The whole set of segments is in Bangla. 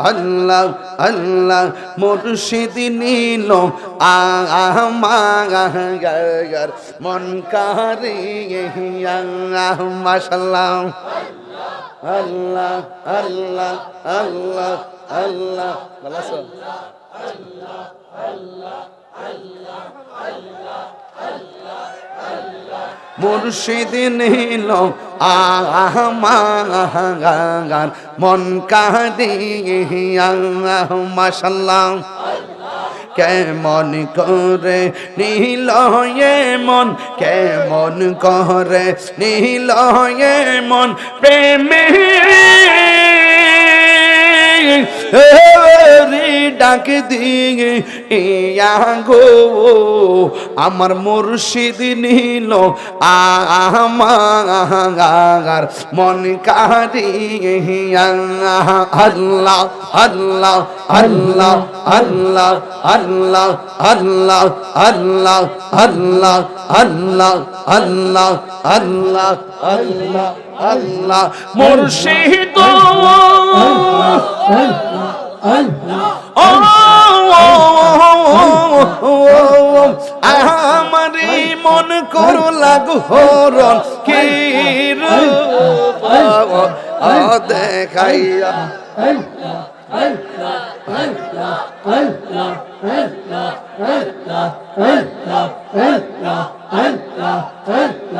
আল্লাহ আল্লাহ মুর্শিদ নীল আমার মন কারি মাশাল্লাহ আল্লাহ আল্লাহ আল্লাহ আল্লাহ ভালো আছো? মুর্শিদ নীল মন কাঁদিয়া মাসাল্লাহ কেমন করে নীল মন কেমন করে নীল মন প্রেমে ডাক দিয়ে ইয়া গো আমার মুর্শিদ নীল আমার মন কারিয়া আল্লাহ আল্লাহ আল্লাহ আল্লাহ আল্লাহ আল্লাহ আল্লাহ আল্লাহ আল্লাহ আল্লাহ আল্লাহ আল্লাহ আল্লাহ মুর্শিদ আমারি মন করো লাগু হরণ কি দেখাইয়া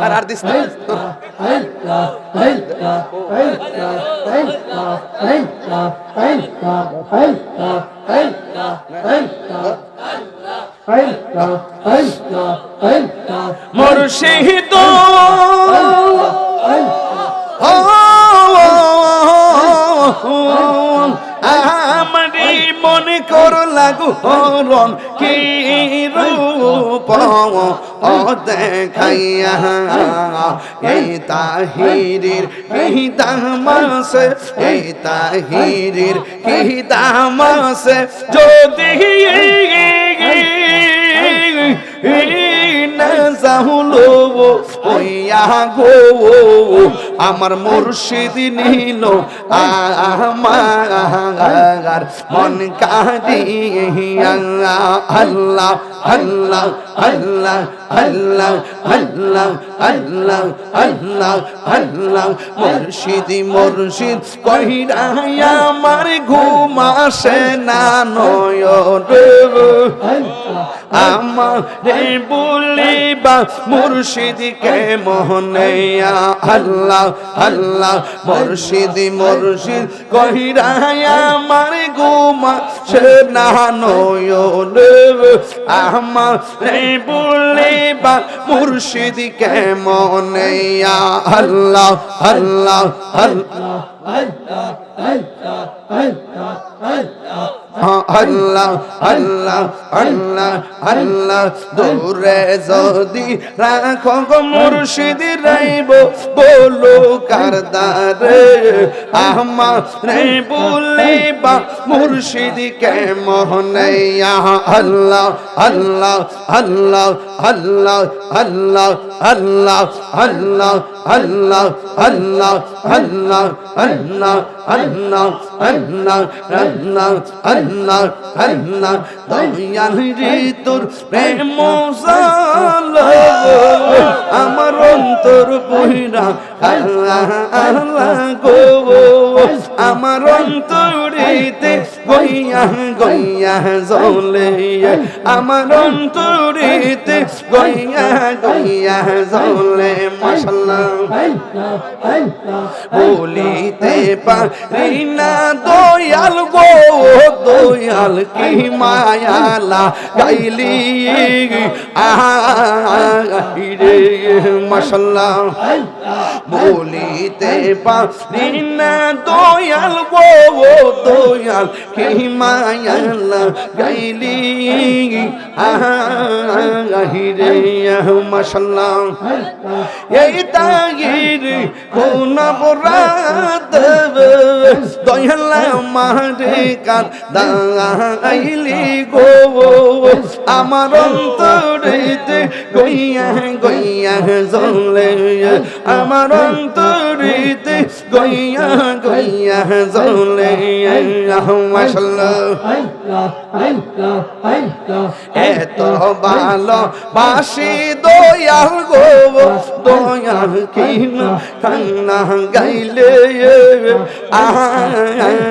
আর আর দিস না। মুর্শিদ আমারি মনে কর লাগু হরণ কি রূপ? ও দেখাইয়া এই তাহিরির কি দামাস? এই তাহিরির কি দামাস? যদি না যাহুলো, ওইয়া গো আমার মুর্শিদ নিল, আমার মন কাঁদিয়া আল্লাহ আল্লাহ আল্লাহ আল্লাহ আল্লাহ আল্লাহ আল্লাহ আল্লাহ। মুর্শিদ মুর্শিদ কহিরাই আমার ঘুম আসে না নয়ন। আমার বলিবা মুর্শিদকে মোহনে আল্লাহ আল্লাহ মুর্শিদ মুর্শিদ কহিরায়া আমার গুমা, সে না নয়ন আমার বলিবা মুর্শিদকে মনে আল্লাহ আল্লাহ আল্লাহ আল্লাহ। আল্লাহ আল্লাহ আল্লাহ দূরে যদি রাখো গো মুর্শিদ রাইব বলো কারদারে আমার বলিবা মুর্শিদ কে মোহনে আল্লাহ আল্লাহ আল্লাহ আল্লাহ আল্লাহ আল্লাহ আল্লাহ আল্লাহ আল্লাহ আল্লাহ আল্লাহ তোর প্রেম আমার অন্তর বহিরা আল্লাহ আল্লাহ গো। আমার অন্তরেতে গইয়া গইয়া জলে আমার অন্তরেতে গইয়া গইয়া জলে মশলা বলিতে পারি না দয়াল গো দয়াল কি মায়ালা গাইলি আরে মশলা বলিতে পারি না দয়াল গো দয়াল, কি মায়ালা গাইলি আহিরে মাশাল্লাহ। এই তাগির কোন অপরাধ? দয়ালা মারে কান দাইলি গো। আমার অন্তরিতে গইয়া গইয়া জলে আমার গইয়া গইয়া জলে এত ভালো বাসি দয়াল গো দয়াল কিন কান্না গাইলে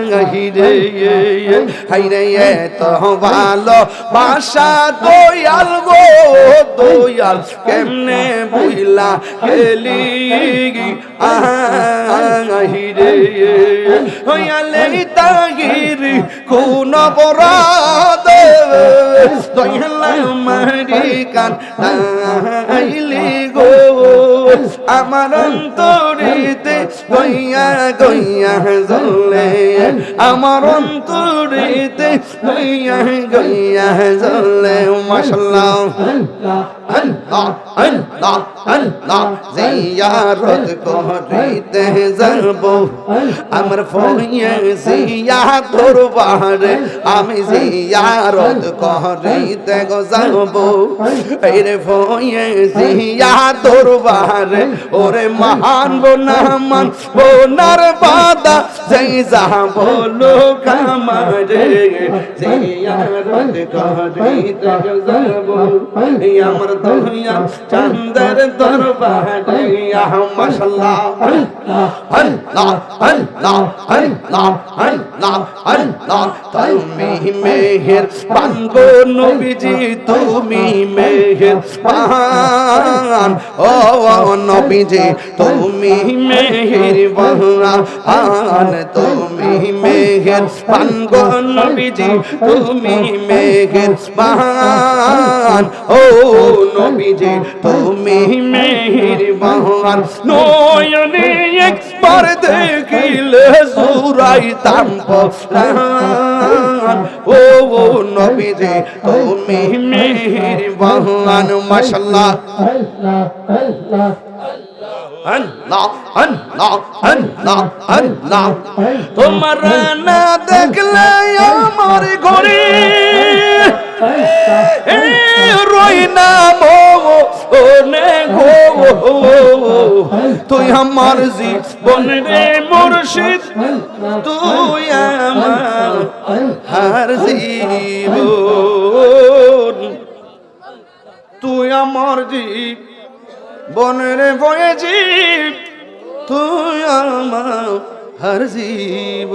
আহিরে হাইরে এত ভালো বাসা দয়াল গো দয়াল কেমনে বুইলা গেলি আহিরে হইয়ালে তাগিরি কোন অপরাধ? দয়ালা মারি কান আইলি গো। আমার অন্তরিতে গইয়া গইয়া জলে আমার অন্তরিতে গইয়া গইয়া জলে মাশাল্লাহ আল্লাহ আল্লাহ আল্লাহ জিয়ারত করিতে যাব। আমার ফয়ে জিয়া দরবারে আমি জিয়ারত করিতে গো যাব এরে রে ফয়ে জিয়া দরবারে ওরে মহান বোনা মান বোনার বাদা যেই যাহা বলো কামারে যাব এই আমার দুনিয়া চন্দের দরবারে মাশাল্লাহ আল্লাহ আল্লাহ আল্লাহ আল্লাহ আল্লাহ নবীজি তুমি মেহের পান তুমি মেহের পান পাঙ্গো নবীজি, তুমি মেহের পান ও নবীজি, তুমি মেহের পান নয়নে একবার দেখিলে সুরাইতাম পরাণ ও ও নবীজি, তুমি মেহের পান মাশাল্লাহ আল্লাহ আল্লাহ আল্লাহ আল্লাহ তোমার না দেখলে আমার ঘরে রই না মো নে গো। তুই আমার জীবন রে মুর্শিদ তুই আমার হার জীবন। তুই আমার জীব বনের বয়ে জীব তুই আমার হার জীব।